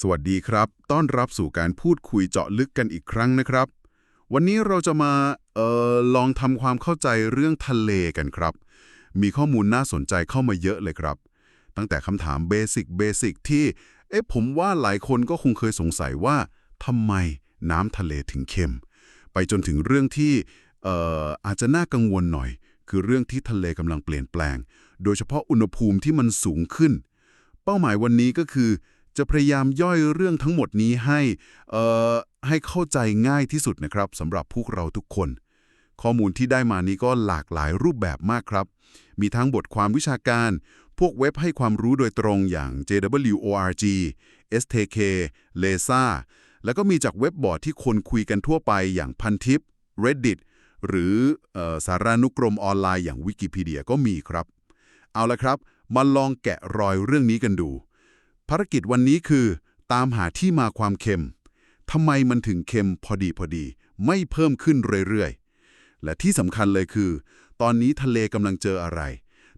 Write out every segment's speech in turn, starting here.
สวัสดีครับ ต้อนรับสู่การพูดคุยเจาะลึกกันอีกครั้งนะครับ วันนี้เราจะมาเอ่อลองทำความเข้าใจเรื่องทะเลกันครับ มีข้อมูลน่าสนใจเข้ามาเยอะเลยครับ ตั้งแต่คำถามเบสิกเบสิกที่ เอ๊ะผมว่าหลายคนก็คงเคยสงสัยว่าทำไมน้ำทะเลถึงเค็ม ไปจนถึงเรื่องที่เอ่ออาจจะน่ากังวลหน่อย คือเรื่องที่ทะเลกำลังเปลี่ยนแปลง โดยเฉพาะอุณหภูมิที่มันสูงขึ้น เป้าหมายวันนี้ก็คือ จะพยายามย่อยเรื่องทั้งหมดนี้ให้เอ่อให้เข้าใจง่ายที่สุดนะครับสำหรับพวกเราทุกคน ข้อมูลที่ได้มานี้ก็หลากหลายรูปแบบมากครับ มีทั้งบทความวิชาการ พวกเว็บให้ความรู้โดยตรงอย่าง JWORG STK LESA แล้วก็มีจากเว็บบอร์ดที่คนคุยกันทั่วไปอย่างพันทิป Reddit หรือออสารานุกรมออนไลน์อย่างวิกิพีเดียก็มีครับ เอาละครับ มาลองแกะรอยเรื่องนี้กันดู ภารกิจวันนี้คือ ตามหาที่มาความเค็มทำไมมันถึงเค็มพอดีพอดี ไม่เพิ่มขึ้นเรื่อยๆ และที่สำคัญเลยคือ ตอนนี้ทะเลกำลังเจออะไร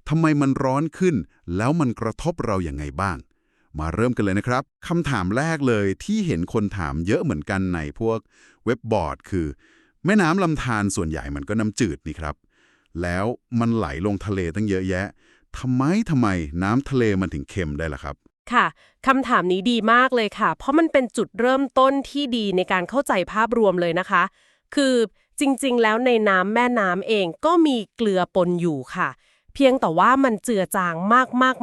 ทำไมมันร้อนขึ้น แล้วมันกระทบเราอย่างไงบ้าง มาเริ่มกันเลยนะครับคำถามแรกเลยที่เห็นคนถามเยอะเหมือนกันในพวกเว็บบอร์ด คือ แม่น้ำลำธารส่วนใหญ่มันก็น้ำจืดนี่ครับ แล้วมันไหลลงทะเลตั้งเยอะแยะทำไมทำไมน้ำทะเลมันถึงเค็มได้ล่ะครับ ค่ะคำถามนี้ดีมากเลยค่ะ เพราะมันเป็นจุดเริ่มต้นที่ดีในการเข้าใจภาพรวมเลยนะคะ คือจริงๆ แล้วในน้ำแม่น้ำเองก็มีเกลือปนอยู่ค่ะ เพียงแต่ว่ามันเจือจาง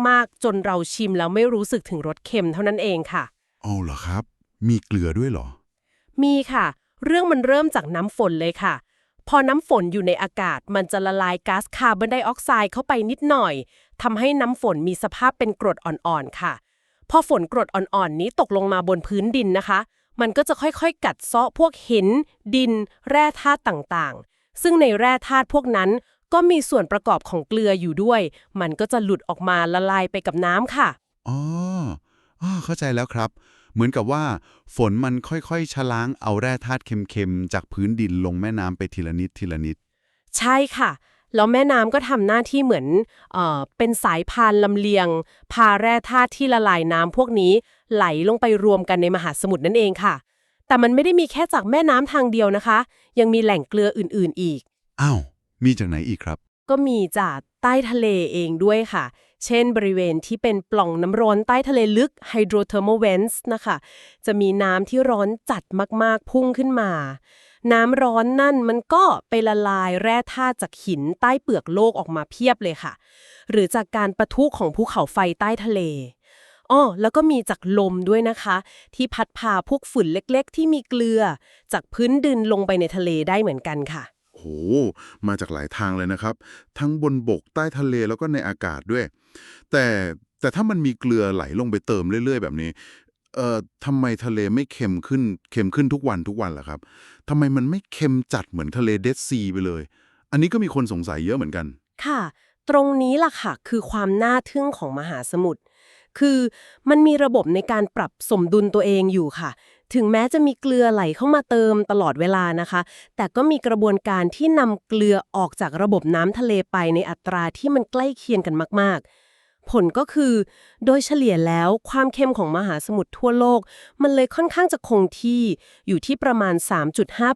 มากๆๆ จนเราชิมแล้วไม่รู้สึกถึงรสเค็มเท่านั้นเองค่ะ เอาเหรอครับ มีเกลือด้วยเหรอ มีค่ะ เรื่องมันเริ่มจากน้ำฝนเลยค่ะ พอน้ำฝนอยู่ในอากาศ มันจะละลายก๊าซคาร์บอนไดออกไซด์เข้าไปนิดหน่อยทำให้น้ำฝนมีสภาพเป็นกรดอ่อนๆค่ะ พอฝนกรดอ่อนๆนี้ตกลงมาบนพื้นดินนะคะ มันก็จะค่อยๆ กัดเซาะพวกหิน ดิน แร่ธาตุต่างๆ ซึ่งในแร่ธาตุพวกนั้นก็มีส่วนประกอบของเกลืออยู่ด้วย มันก็จะหลุดออกมาละลายไปกับน้ำค่ะ อ๋อออเข้าใจแล้วครับ เหมือนกับว่า ฝนมันค่อยๆ ชะล้างเอาแร่ธาตุเค็มๆ จากพื้นดินลงแม่น้ำไปทีละนิดทีละนิด ใช่ค่ะ แล้วแม่น้ำก็ทำหน้าที่เหมือนเอ่อเป็นสายพานลำเลียง พาแร่ธาตุที่ละลายน้ำพวกนี้ ไหลลงไปรวมกันในมหาสมุทรนั่นเองค่ะ แต่มันไม่ได้มีแค่จากแม่น้ำทางเดียวนะคะ ยังมีแหล่งเกลืออื่นๆอีก อ้าว มีจากไหนอีกครับ ก็มีจากใต้ทะเลเองด้วยค่ะ เช่นบริเวณที่เป็นปล่องน้ำร้อนใต้ทะเลลึก hydrothermal vents นะคะ จะมีน้ำที่ร้อนจัดมากๆพุ่งขึ้นมา น้ำร้อนนั่นมันก็ไปละลายแร่ธาตุจากหินใต้เปลือกโลกออกมาเพียบเลยค่ะ หรือจากการประทุของภูเขาไฟใต้ทะเลอ้อแล้วก็มีจากลมด้วยนะคะ ที่พัดพาพวกฝุ่นเล็กๆ ที่มีเกลือ จากพื้นดินลงไปในทะเลได้เหมือนกันค่ะ โอ้โห มาจากหลายทางเลยนะครับ ทั้งบนบกใต้ทะเลแล้วก็ในอากาศด้วย แต่แต่ถ้ามันมีเกลือไหลลงไปเติมเรื่อย ๆ แบบนี้ เอ่อทำไมทะเลไม่เค็มขึ้นเค็มขึ้นทุกวันทุกวันล่ะครับทำไมมันไม่เค็มจัดเหมือนทะเลเดดซีไปเลย อันนี้ก็มีคนสงสัยเยอะเหมือนกัน ค่ะ ตรงนี้ล่ะค่ะ คือความน่าทึ่งของมหาสมุทรคือมันมีระบบในการปรับสมดุลตัวเองอยู่ค่ะ ถึงแม้จะมีเกลือไหลเข้ามาเติมตลอดเวลานะคะ แต่ก็มีกระบวนการที่นำเกลือออกจากระบบน้ำทะเลไปในอัตราที่มันใกล้เคียงกันมากๆ ผลก็คือ โดยเฉลี่ยแล้วความเค็มของมหาสมุทรทั่วโลก มันเลยค่อนข้างจะคงที่อยู่ที่ประมาณ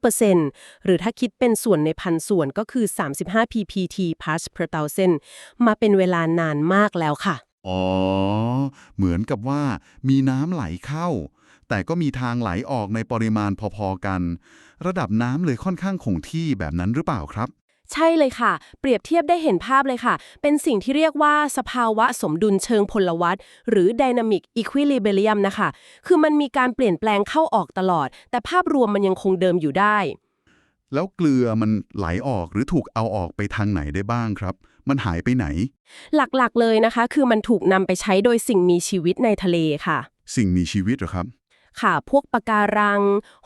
3.5%หรือถ้าคิดเป็นส่วนในพันส่วนก็คือ 35 ppt parts per thousand มาเป็นเวลานานมากแล้วค่ะ อ๋อ เหมือนกับว่ามีน้ำไหลเข้า แต่ก็มีทางไหลออกในปริมาณพอๆกัน ระดับน้ำเลยค่อนข้างคงที่แบบนั้นหรือเปล่าครับ ใช่เลยค่ะ เปรียบเทียบได้เห็นภาพเลยค่ะ เป็นสิ่งที่เรียกว่าสภาวะสมดุลเชิงพลวัตหรือ dynamic equilibrium นะคะ คือมันมีการเปลี่ยนแปลงเข้าออกตลอด แต่ภาพรวมมันยังคงเดิมอยู่ได้ แล้วเกลือมันไหลออกหรือถูกเอาออกไปทางไหนได้บ้างครับ มันหายไปไหน หลักๆเลยนะคะ คือมันถูกนำไปใช้โดยสิ่งมีชีวิตในทะเลค่ะ สิ่งมีชีวิตเหรอครับ ค่ะพวกปะการัง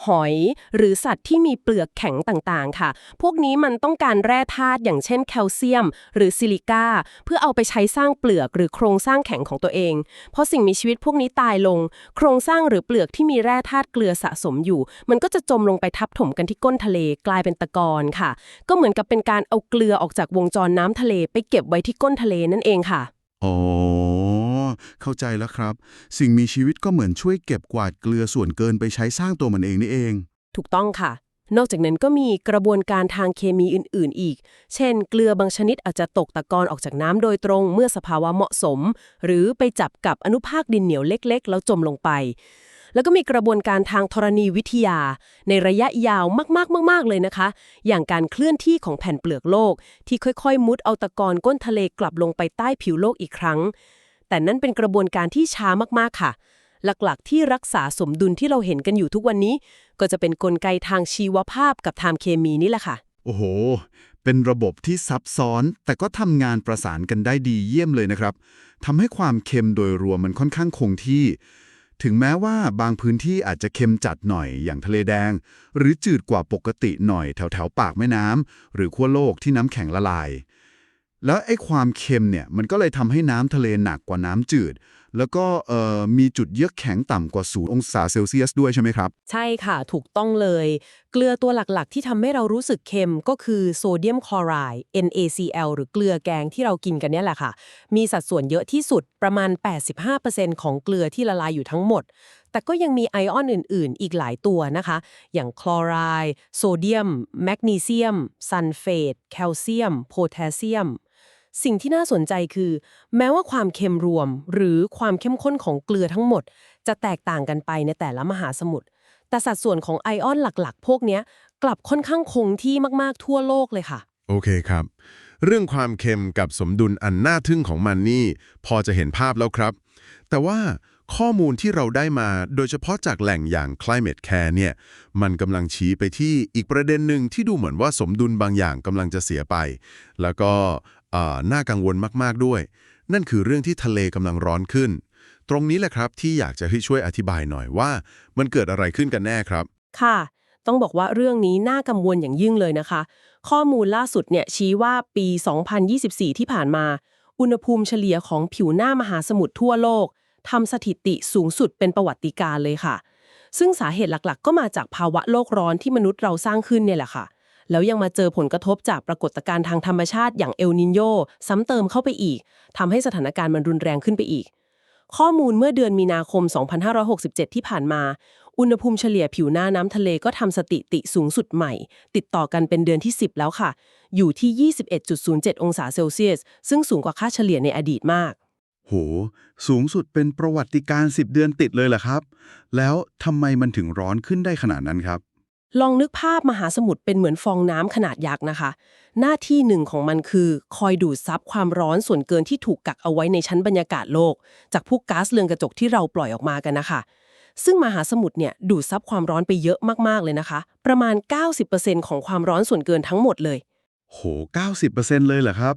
หอย หรือสัตว์ที่มีเปลือกแข็งต่างๆ ค่ะ พวกนี้มันต้องการแร่ธาตุอย่างเช่นแคลเซียม หรือซิลิก้า เพื่อเอาไปใช้สร้างเปลือกหรือโครงสร้างแข็งของตัวเอง เพราะสิ่งมีชีวิตพวกนี้ตายลง โครงสร้างหรือเปลือกที่มีแร่ธาตุเกลือสะสมอยู่ มันก็จะจมลงไปทับถมกันที่ก้นทะเลกลายเป็นตะกอนค่ะ ก็เหมือนกับเป็นการเอาเกลือออกจากวงจรน้ำทะเล ไปเก็บไว้ที่ก้นทะเลนั่นเองค่ะ อ๋อ เข้าใจแล้วครับ สิ่งมีชีวิตก็เหมือนช่วยเก็บกวาดเกลือส่วนเกินไปใช้สร้างตัวมันเองนี่เอง ถูกต้องค่ะ นอกจากนั้นก็มีกระบวนการทางเคมีอื่น ๆ อีก เช่น เกลือบางชนิดอาจจะตกตะกอนออกจากน้ำโดยตรงเมื่อสภาวะเหมาะสม หรือไปจับกับอนุภาคดินเหนียวเล็ก ๆ แล้วจมลงไปแล้วก็มีกระบวนการทางธรณีวิทยา ในระยะยาวมากๆๆๆเลยนะคะ อย่างการเคลื่อนที่ของแผ่นเปลือกโลก ที่ค่อย ๆ มุดเอาตะกอนก้นทะเลกลับลงไปใต้ผิวโลกอีกครั้ง แต่นั่นเป็นกระบวนการที่ช้ามากๆค่ะ หลักๆ ที่รักษาสมดุลที่เราเห็นกันอยู่ทุกวันนี้ ก็จะเป็นนกลไกทางชีวภาพกับทางเคมีนี่แหละค่ะ โอ้โห เป็นระบบที่ซับซ้อน แต่ก็ทำงานประสานกันได้ดีเยี่ยมเลยนะครับทำให้ความเค็มโดยรวมมันค่อนข้างคงที่ ถึงแม้ว่าบางพื้นที่อาจจะเค็มจัดหน่อยอย่างทะเลแดง หรือจืดกว่าปกติหน่อยแถวแถวๆปากแม่น้ำหรือขั้วโลกที่น้ำแข็งละลาย แล้วไอ้ความเค็มเนี่ยมันก็เลยทำให้น้ำทะเลหนักกว่าน้ำจืด แล้วก็มีจุดเยือกแข็งต่ำกว่า0องศาเซลเซียสด้วยใช่ไหมครับ ใช่ค่ะ ถูกต้องเลย เกลือตัวหลักๆ ที่ทำให้เรารู้สึกเค็มก็คือโซเดียมคลอไรด์ NaCl หรือเกลือแกงที่เรากินกันเนี่ยแหละค่ะ มีสัดส่วนเยอะที่สุดประมาณ 85%ของเกลือที่ละลายอยู่ทั้งหมด แต่ก็ยังมีไอออนอื่น ๆ อีกหลายตัวนะคะ อย่างคลอไรด์โซเดียม แมกนีเซียม ซัลเฟต แคลเซียม โพแทสเซียม สิ่งที่น่าสนใจคือ แม้ว่าความเค็มรวม หรือความเข้มข้นของเกลือทั้งหมด จะแตกต่างกันไปในแต่ละมหาสมุทรแต่สัดส่วนของไอออนหลักๆ พวกนี้กลับค่อนข้างคงที่มากๆทั่วโลกเลยค่ะ โอเคครับ เรื่องความเค็มกับสมดุลอันน่าทึ่งของมันนี่ พอจะเห็นภาพแล้วครับ แต่ว่าข้อมูลที่เราได้มาโดยเฉพาะจากแหล่งอย่าง climate care เนี่ย มันกำลังชี้ไปที่อีกประเด็นหนึ่งที่ดูเหมือนว่าสมดุลบางอย่างกำลังจะเสียไป แล้วก็ น่ากังวลมากๆด้วย นั่นคือเรื่องที่ทะเลกำลังร้อนขึ้น ตรงนี้แหละครับที่อยากจะให้ช่วยอธิบายหน่อยว่า มันเกิดอะไรขึ้นกันแน่ครับ ค่ะ ต้องบอกว่าเรื่องนี้น่ากังวลอย่างยิ่งเลยนะคะ ข้อมูลล่าสุดเนี่ยชี้ว่าปี 2024 ที่ผ่านมา อุณหภูมิเฉลี่ยของผิวหน้ามหาสมุทรทั่วโลกทำสถิติสูงสุดเป็นประวัติการเลยค่ะ ซึ่งสาเหตุหลักๆ ก็มาจากภาวะโลกร้อนที่มนุษย์เราสร้างขึ้นเนี่ยแหละค่ะ แล้วยังมาเจอผลกระทบจากปรากฏการณ์ทางธรรมชาติอย่างเอลนินโยซ้ำเติมเข้าไปอีกทำให้สถานการณ์มันรุนแรงขึ้นไปอีก ข้อมูลเมื่อเดือนมีนาคม 2567 ที่ผ่านมา อุณหภูมิเฉลี่ยผิวหน้าน้ำทะเลก็ทำสถิติสูงสุดใหม่ ติดต่อกันเป็นเดือนที่ 10 แล้วค่ะ อยู่ที่ 21.07 องศาเซลเซียส ซึ่งสูงกว่าค่าเฉลี่ยในอดีตมากโห สูงสุดเป็นประวัติการ 10 เดือนติดเลยเหรอครับ แล้วทำไมมันถึงร้อนขึ้นได้ขนาดนั้นครับ ลองนึกภาพมหาสมุทรเป็นเหมือนฟองน้ำขนาดยักษ์นะคะ หน้าที่หนึ่งของมันคือ คอยดูดซับความร้อนส่วนเกินที่ถูกกักเอาไว้ในชั้นบรรยากาศโลก จากพวกก๊าซเรือนกระจกที่เราปล่อยออกมากันนะคะ ซึ่งมหาสมุทรเนี่ยดูดซับความร้อนไปเยอะมากๆเลยนะคะ ประมาณ 90%ของความร้อนส่วนเกินทั้งหมดเลย โห 90%เลยเหรอครับ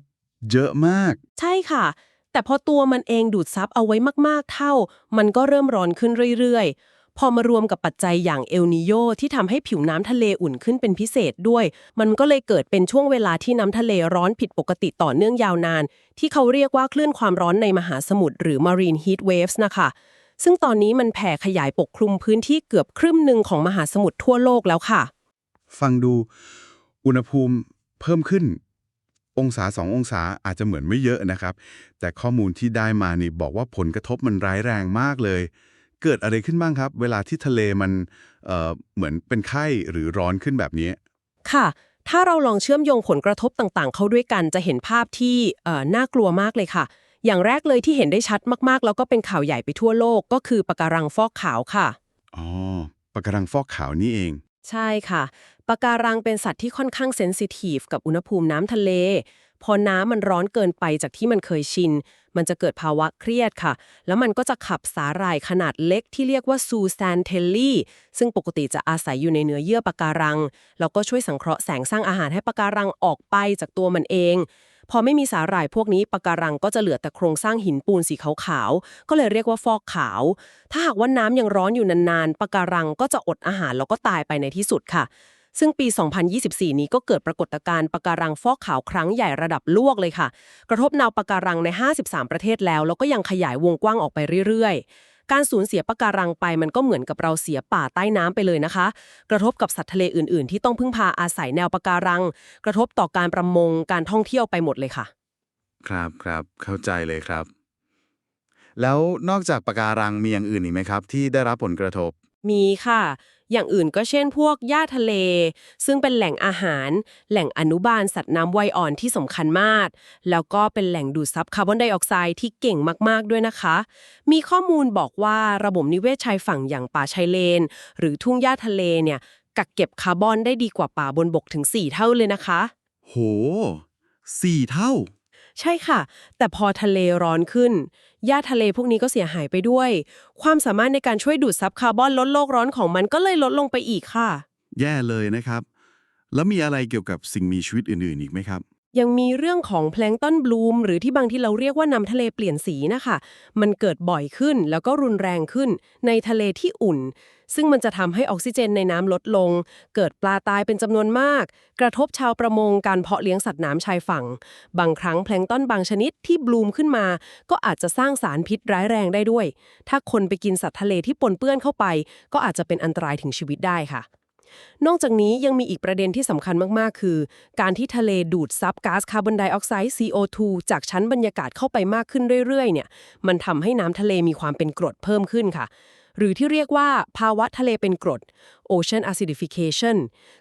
เยอะมาก ใช่ค่ะ แต่พอตัวมันเองดูดซับเอาไว้มาก ๆ เท่า มันก็เริ่มร้อนขึ้นเรื่อยๆ พอมารวมกับปัจจัยอย่างเอลนิโยที่ทำให้ผิวน้ำทะเลอุ่นขึ้นเป็นพิเศษด้วย มันก็เลยเกิดเป็นช่วงเวลาที่น้ำทะเลร้อนผิดปกติต่อเนื่องยาวนาน ที่เขาเรียกว่าคลื่นความร้อนในมหาสมุทรหรือ marine heat waves นะคะซึ่งตอนนี้มันแผ่ขยายปกคลุมพื้นที่เกือบครึ่งหนึ่งของมหาสมุทรทั่วโลกแล้วค่ะ ฟังดูอุณหภูมิเพิ่มขึ้น องศาสององศาอาจจะเหมือนไม่เยอะนะครับ แต่ข้อมูลที่ได้มานี่บอกว่าผลกระทบมันร้ายแรงมากเลย เกิดอะไรขึ้นบ้างครับ เวลาที่ทะเลมันเอ่อเหมือนเป็นไข้หรือร้อนขึ้นแบบนี้ ค่ะ ถ้าเราลองเชื่อมโยงผลกระทบต่างๆ เข้าด้วยกันจะเห็นภาพที่เอ่อน่ากลัวมากเลยค่ะ อย่างแรกเลยที่เห็นได้ชัดมากๆ แล้วก็เป็นข่าวใหญ่ไปทั่วโลกก็คือปะการังฟอกขาวค่ะอ๋อปะการังฟอกขาวนี่เอง ใช่ค่ะปะการังเป็นสัตว์ที่ค่อนข้างเซนซิทีฟกับอุณหภูมิน้ำทะเล พอน้ำมันร้อนเกินไปจากที่มันเคยชิน มันจะเกิดภาวะเครียดค่ะ แล้วมันก็จะขับสาหร่ายขนาดเล็กที่เรียกว่าซูแซนเทลลี่ ซึ่งปกติจะอาศัยอยู่ในเนื้อเยื่อปะการัง แล้วก็ช่วยสังเคราะห์แสงสร้างอาหารให้ปะการังออกไปจากตัวมันเอง พอไม่มีสาหร่ายพวกนี้ปะการังก็จะเหลือแต่โครงสร้างหินปูนสีขาวๆ ก็เลยเรียกว่าฟอกขาว ถ้าหากว่าน้ำยังร้อนอยู่นานๆ ปะการังก็จะอดอาหารแล้วก็ตายไปในที่สุดค่ะ ซึ่งปี 2024 นี้ก็เกิดปรากฏการณ์ปะการังฟอกขาวครั้งใหญ่ระดับโลกเลยค่ะ กระทบแนวปะการังใน 53 ประเทศแล้ว แล้วก็ยังขยายวงกว้างออกไปเรื่อยๆ การสูญเสียปะการังไปมันก็เหมือนกับเราเสียป่าใต้น้ำไปเลยนะคะ กระทบกับสัตว์ทะเลอื่นๆ ที่ต้องพึ่งพาอาศัยแนวปะการัง กระทบต่อการประมงการท่องเที่ยวไปหมดเลยค่ะ ครับครับเข้าใจเลยครับ แล้วนอกจากปะการังมีอย่างอื่นอีกไหมครับ ที่ได้รับผลกระทบมีค่ะ อย่างอื่นก็เช่นพวกหญ้าทะเล ซึ่งเป็นแหล่งอาหาร แหล่งอนุบาลสัตว์น้ำวัยอ่อนที่สำคัญมาก แล้วก็เป็นแหล่งดูดซับคาร์บอนไดออกไซด์ที่เก่งมากๆด้วยนะคะ มีข้อมูลบอกว่าระบบนิเวศชายฝั่งอย่างป่าชายเลน หรือทุ่งหญ้าทะเลเนี่ยกักเก็บคาร์บอนได้ดีกว่าป่าบนบกถึง 4 เท่าเลยนะคะ โหสี่เท่า ใช่ค่ะ แต่พอทะเลร้อนขึ้นหญ้าทะเลพวกนี้ก็เสียหายไปด้วย ความสามารถในการช่วยดูดซับคาร์บอนลดโลกร้อนของมันก็เลยลดลงไปอีกค่ะ แย่เลยนะครับ แล้วมีอะไรเกี่ยวกับสิ่งมีชีวิตอื่นๆ อีกไหมครับ ยังมีเรื่องของแพลงก์ต้นบลูม หรือที่บางที่เราเรียกว่าน้ำทะเลเปลี่ยนสีนะคะ มันเกิดบ่อยขึ้นแล้วก็รุนแรงขึ้นในทะเลที่อุ่น ซึ่งมันจะทำให้ออกซิเจนในน้ำลดลง เกิดปลาตายเป็นจำนวนมาก กระทบชาวประมงการเพาะเลี้ยงสัตว์น้ำชายฝั่ง บางครั้งแพลงต้นบางชนิดที่บลูมขึ้นมา ก็อาจจะสร้างสารพิษร้ายแรงได้ด้วย ถ้าคนไปกินสัตว์ทะเลที่ปนเปื้อนเข้าไป ก็อาจจะเป็นอันตรายถึงชีวิตได้ค่ะนอกจากนี้ยังมีอีกประเด็นที่สำคัญมาก ๆ คือ การที่ทะเลดูดซับก๊าซคาร์บอนไดออกไซด์ CO2 จากชั้นบรรยากาศเข้าไปมากขึ้นเรื่อย ๆ เนี่ย มันทำให้น้ำทะเลมีความเป็นกรดเพิ่มขึ้นค่ะ หรือที่เรียกว่าภาวะทะเลเป็นกรด Ocean acidification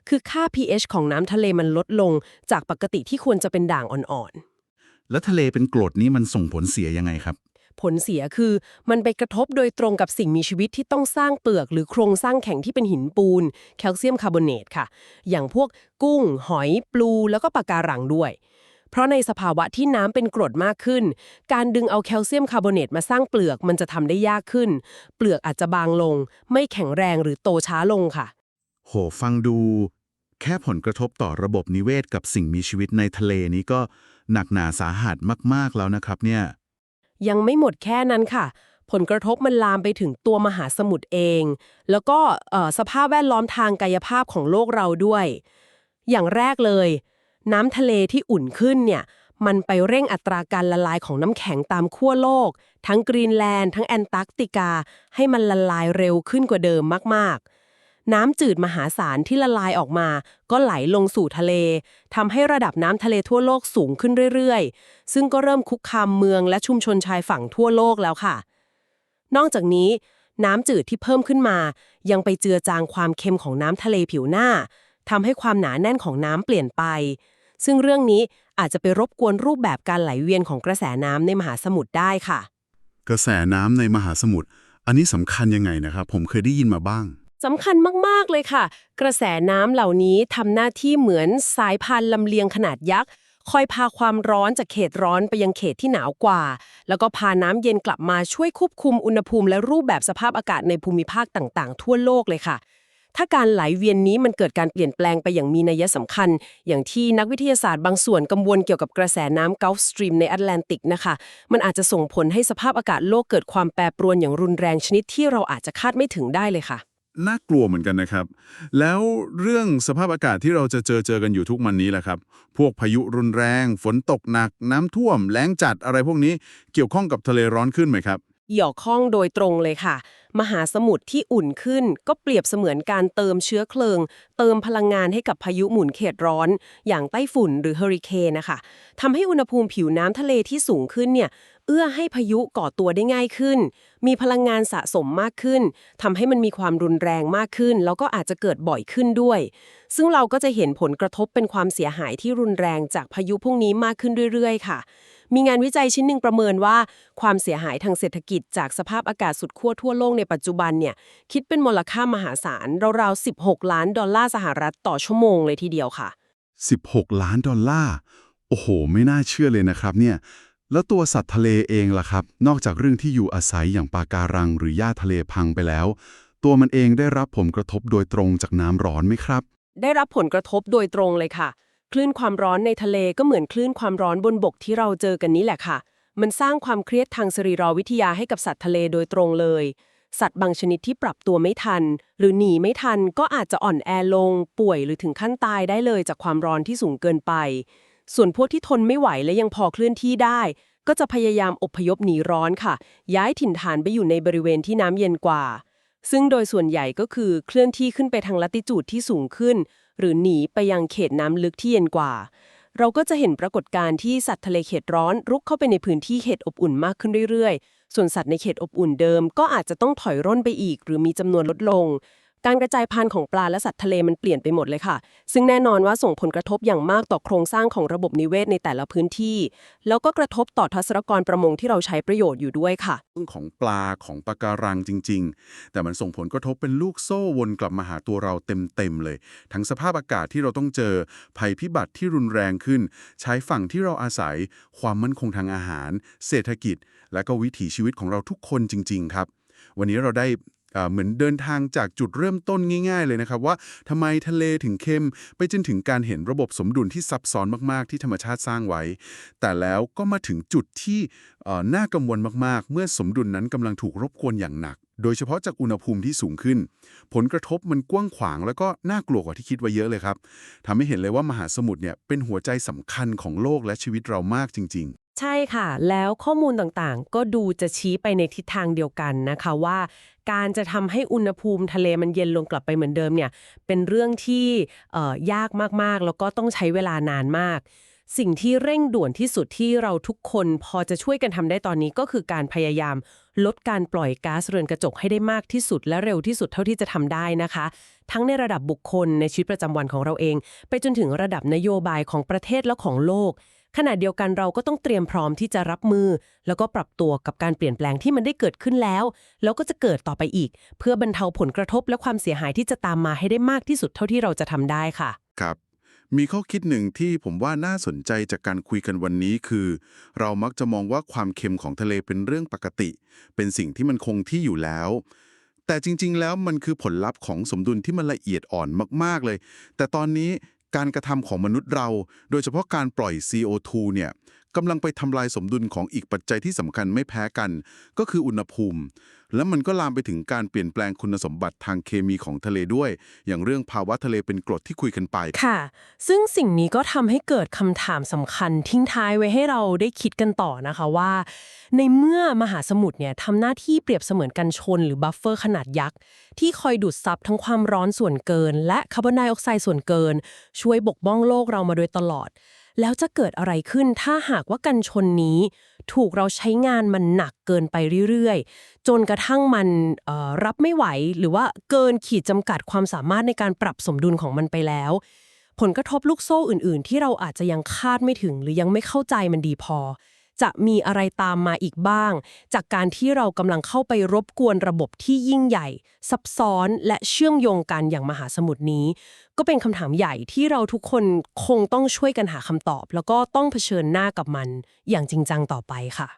คือค่า pH ของน้ำทะเลมันลดลงจากปกติที่ควรจะเป็นด่างอ่อนๆ แล้วทะเลเป็นกรดนี่มันส่งผลเสียยังไงครับ ผลเสียคือมันไปกระทบโดยตรงกับสิ่งมีชีวิตที่ต้องสร้างเปลือก หรือโครงสร้างแข็งที่เป็นหินปูน แคลเซียมคาร์บอเนตค่ะ อย่างพวกกุ้ง หอย ปลู แล้วก็ปะการังด้วย เพราะในสภาวะที่น้ำเป็นกรดมากขึ้น การดึงเอาแคลเซียมคาร์บอเนตมาสร้างเปลือกมันจะทำได้ยากขึ้น เปลือกอาจจะบางลง ไม่แข็งแรงหรือโตช้าลงค่ะ โห ฟังดู แค่ผลกระทบต่อระบบนิเวศกับสิ่งมีชีวิตในทะเลนี้ก็หนักหนาสาหัสมาก ๆ แล้วนะครับเนี่ย ยังไม่หมดแค่นั้นค่ะ ผลกระทบมันลามไปถึงตัวมหาสมุทรเอง แล้วก็เอ่อสภาพแวดล้อมทางกายภาพของโลกเราด้วย อย่างแรกเลย น้ำทะเลที่อุ่นขึ้นเนี่ยมันไปเร่งอัตราการละลายของน้ำแข็งตามขั้วโลก ทั้งกรีนแลนด์ทั้งแอนตาร์กติกา ให้มันละลายเร็วขึ้นกว่าเดิมมากๆ น้ำจืดมหาศาลที่ละลายออกมา ก็ไหลลงสู่ทะเลทำให้ระดับน้ำทะเลทั่วโลกสูงขึ้นเรื่อยๆ ซึ่งก็เริ่มคุกคามเมืองและชุมชนชายฝั่งทั่วโลกแล้วค่ะ นอกจากนี้ น้ำจืดที่เพิ่มขึ้นมา ยังไปเจือจางความเค็มของน้ำทะเลผิวหน้าทำให้ความหนาแน่นของน้ำเปลี่ยนไป ซึ่งเรื่องนี้อาจจะไปรบกวนรูปแบบการไหลเวียนของกระแสน้ำในมหาสมุทรได้ค่ะ กระแสน้ำในมหาสมุทรอันนี้สำคัญยังไงนะครับ ผมเคยได้ยินมาบ้างสำคัญมาก ๆ เลยค่ะ กระแสน้ำเหล่านี้ทำหน้าที่เหมือนสายพานลำเลียงขนาดยักษ์คอยพาความร้อนจากเขตร้อนไปยังเขตที่หนาวกว่า แล้วก็พาน้ำเย็นกลับมาช่วยควบคุมอุณหภูมิและรูปแบบสภาพอากาศในภูมิภาคต่าง ๆ ทั่วโลกเลยค่ะ ถ้าการไหลเวียนนี้มันเกิดการเปลี่ยนแปลงไปอย่างมีนัยสำคัญ อย่างที่นักวิทยาศาสตร์บางส่วนกังวลเกี่ยวกับกระแสน้ำ Gulf Stream ในแอตแลนติกนะคะ มันอาจจะส่งผลให้สภาพอากาศโลกเกิดความแปรปรวนอย่างรุนแรงชนิดที่เราอาจจะคาดไม่ถึงได้เลยค่ะ น่ากลัวเหมือนกันนะครับ แล้วเรื่องสภาพอากาศที่เราจะเจอเจอกันอยู่ทุกวันนี้แหละครับ พวกพายุรุนแรง ฝนตกหนัก น้ำท่วม แล้งจัดอะไรพวกนี้ เกี่ยวข้องกับทะเลร้อนขึ้นไหมครับ เกี่ยวข้องโดยตรงเลยค่ะ มหาสมุทรที่อุ่นขึ้น ก็เปรียบเสมือนการเติมเชื้อเพลิง เติมพลังงานให้กับพายุหมุนเขตร้อน อย่างไต้ฝุ่นหรือเฮอริเคนนะคะทำให้อุณหภูมิผิวน้ำทะเลที่สูงขึ้นเนี่ยเอื้อให้พายุก่อตัวได้ง่ายขึ้น มีพลังงานสะสมมากขึ้นทำให้มันมีความรุนแรงมากขึ้น แล้วก็อาจจะเกิดบ่อยขึ้นด้วย ซึ่งเราก็จะเห็นผลกระทบเป็นความเสียหายที่รุนแรงจากพายุพวกนี้มากขึ้นเรื่อย ๆ ค่ะ มีงานวิจัยชิ้นหนึ่งประเมินว่า ความเสียหายทางเศรษฐกิจจากสภาพอากาศสุดขั้วทั่วโลกในปัจจุบันเนี่ยคิดเป็นมูลค่ามหาศาลราวๆ16 ล้านดอลลาร์สหรัฐต่อชั่วโมงเลยทีเดียวค่ะ 16 ล้านดอลลาร์โอ้โห ไม่น่าเชื่อเลยนะครับเนี่ยแล้วตัวสัตว์ทะเลเองล่ะครับ นอกจากเรื่องที่อยู่อาศัยอย่างปลาการังหรือหญ้าทะเลพังไปแล้ว ตัวมันเองได้รับผลกระทบโดยตรงจากน้ำร้อนไหมครับ ได้รับผลกระทบโดยตรงเลยค่ะ คลื่นความร้อนในทะเลก็เหมือนคลื่นความร้อนบนบกที่เราเจอกันนี้แหละค่ะ มันสร้างความเครียดทางสรีรวิทยาให้กับสัตว์ทะเลโดยตรงเลย สัตว์บางชนิดที่ปรับตัวไม่ทัน หรือหนีไม่ทันก็อาจจะอ่อนแอลง ป่วยหรือถึงขั้นตายได้เลยจากความร้อนที่สูงเกินไป ส่วนพวกที่ทนไม่ไหวและยังพอเคลื่อนที่ได้ ก็จะพยายามอพยพหนีร้อนค่ะ ย้ายถิ่นฐานไปอยู่ในบริเวณที่น้ำเย็นกว่าซึ่งโดยส่วนใหญ่ก็คือเคลื่อนที่ขึ้นไปทางลัติจูดที่สูงขึ้น หรือหนีไปยังเขตน้ำลึกที่เย็นกว่า เราก็จะเห็นปรากฏการณ์ที่สัตว์ทะเลเขตร้อนรุกเข้าไปในพื้นที่เขตอบอุ่นมากขึ้นเรื่อยๆ ส่วนสัตว์ในเขตอบอุ่นเดิม ก็อาจจะต้องถอยร่นไปอีก หรือมีจำนวนลดลง การกระจายพันธุ์ของปลาและสัตว์ทะเลมันเปลี่ยนไปหมดเลยค่ะ ซึ่งแน่นอนว่าส่งผลกระทบอย่างมากต่อโครงสร้างของระบบนิเวศในแต่ละพื้นที่ แล้วก็กระทบต่อทรัศนกรประมงที่เราใช้ประโยชน์อยู่ด้วยค่ะเรื่องของปลาของปะการังจริง ๆ แต่มันส่งผลกระทบเป็นลูกโซ่วนกลับมาหาตัวเราเต็มๆเลย ทั้งสภาพอากาศที่เราต้องเจอ ภัยพิบัติที่รุนแรงขึ้น ใช้ฝั่งที่เราอาศัย ความมั่นคงทางอาหาร เศรษฐกิจ และก็วิถีชีวิตของเราทุกคนจริง ๆ ครับ วันนี้เราได้ เหมือนเดินทางจากจุดเริ่มต้นง่าย ๆ เลยนะครับว่าทำไมทะเลถึงเข้ม ไปจนถึงการเห็นระบบสมดุลที่ซับซ้อนมากๆ ที่ธรรมชาติสร้างไว้ แต่แล้วก็มาถึงจุดที่น่ากังวลมากๆ เมื่อสมดุลนั้นกำลังถูกรบกวนอย่างหนัก โดยเฉพาะจากอุณหภูมิที่สูงขึ้น ผลกระทบมันกว้างขวางแล้วก็น่ากลัวกว่าที่คิดไว้เยอะเลยครับทำให้เห็นเลยว่ามหาสมุทรเนี่ยเป็นหัวใจสำคัญของโลกและชีวิตเรามากจริง ๆ ใช่ค่ะ แล้วข้อมูลต่างๆ ก็ดูจะชี้ไปในทิศทางเดียวกันนะคะว่า การจะทำให้อุณหภูมิทะเลมันเย็นลงกลับไปเหมือนเดิมเนี่ยเป็นเรื่องที่ยากมากๆ แล้วก็ต้องใช้เวลานานมาก สิ่งที่เร่งด่วนที่สุดที่เราทุกคนพอจะช่วยกันทำได้ตอนนี้ก็คือการพยายามลดการปล่อยก๊าซเรือนกระจกให้ได้มากที่สุดและเร็วที่สุดเท่าที่จะทำได้นะคะ ทั้งในระดับบุคคลในชีวิตประจำวันของเราเอง ไปจนถึงระดับนโยบายของประเทศและของโลก ขณะเดียวกันเราก็ต้องเตรียมพร้อมที่จะรับมือ แล้วก็ปรับตัวกับการเปลี่ยนแปลงที่มันได้เกิดขึ้นแล้ว แล้วก็จะเกิดต่อไปอีก เพื่อบรรเทาผลกระทบและความเสียหายที่จะตามมาให้ได้มากที่สุดเท่าที่เราจะทำได้ค่ะ ครับมีข้อคิดหนึ่งที่ผมว่าน่าสนใจจากการคุยกันวันนี้คือ เรามักจะมองว่าความเค็มของทะเลเป็นเรื่องปกติ เป็นสิ่งที่มันคงที่อยู่แล้ว แต่จริง ๆ แล้วมันคือผลลัพธ์ของสมดุลที่มันละเอียดอ่อนมาก ๆ เลย แต่ตอนนี้ การกระทำของมนุษย์เรา โดยเฉพาะการปล่อย CO2 เนี่ยกำลังไปทำลายสมดุลของอีกปัจจัยที่สำคัญไม่แพ้กัน ก็คืออุณหภูมิ แล้วมันก็ลามไปถึงการเปลี่ยนแปลงคุณสมบัติทางเคมีของทะเลด้วย อย่างเรื่องภาวะทะเลเป็นกรดที่คุยกันไป ค่ะ ซึ่งสิ่งนี้ก็ทำให้เกิดคำถามสำคัญทิ้งท้ายไว้ให้เราได้คิดกันต่อนะคะว่า ในเมื่อมหาสมุทรเนี่ยทำหน้าที่เปรียบเสมือนกันชน หรือบัฟเฟอร์ขนาดยักษ์ที่คอยดูดซับทั้งความร้อนส่วนเกิน และคาร์บอนไดออกไซด์ส่วนเกิน ช่วยบกบ้องโลกเรามาโดยตลอด แล้วจะเกิดอะไรขึ้นถ้าหากว่ากันชนนี้ ถูกเราใช้งานมันหนักเกินไปเรื่อยๆ จนกระทั่งมันรับไม่ไหว หรือว่าเกินขีดจำกัดความสามารถในการปรับสมดุลของมันไปแล้ว ผลกระทบลูกโซ่อื่น ๆ ที่เราอาจจะยังคาดไม่ถึงหรือยังไม่เข้าใจมันดีพอ จะมีอะไรตามมาอีกบ้าง จากการที่เรากำลังเข้าไปรบกวนระบบที่ยิ่งใหญ่ ซับซ้อนและเชื่อมโยงกันอย่างมหาสมุทรนี้ ก็เป็นคำถามใหญ่ที่เราทุกคนคงต้องช่วยกันหาคำตอบ แล้วก็ต้องเผชิญหน้ากับมันอย่างจริงจังต่อไปค่ะ